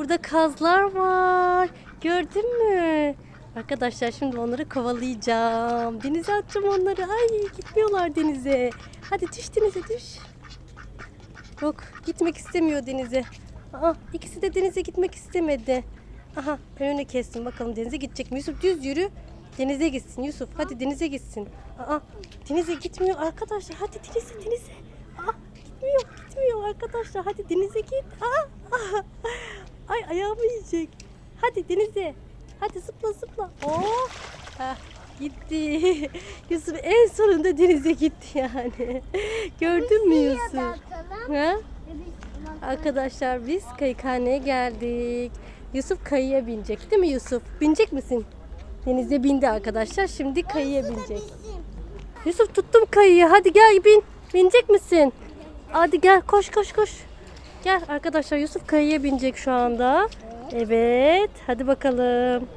burada kazlar var. Gördün mü? Arkadaşlar şimdi onları kovalayacağım. Denize atacağım onları. Ay gitmiyorlar denize. Hadi düş denize düş. Yok gitmek istemiyor denize. Aa, ikisi de denize gitmek istemedi. Aha önünü kestim bakalım denize gidecek mi? Yusuf düz yürü. Denize gitsin Yusuf. Hadi denize gitsin. Aa, denize gitmiyor arkadaşlar. Hadi denize denize. Aa, gitmiyor gitmiyor arkadaşlar. Hadi denize git. Aa, aa. Ay ayağımı yiyecek. Hadi denize. Hadi zıpla zıpla. Oh. Heh, gitti. Yusuf en sonunda denize gitti yani. Gördün mü Yusuf? Ha? Arkadaşlar biz kayıkhaneye geldik. Yusuf kayıya binecek değil mi Yusuf? Binecek misin? Denize bindi arkadaşlar. Şimdi kayıya binecek. Yusuf tuttum kayıyı. Hadi gel bin. Binecek misin? Hadi gel koş koş koş. Gel arkadaşlar Yusuf kayıya binecek şu anda. Evet. Hadi bakalım.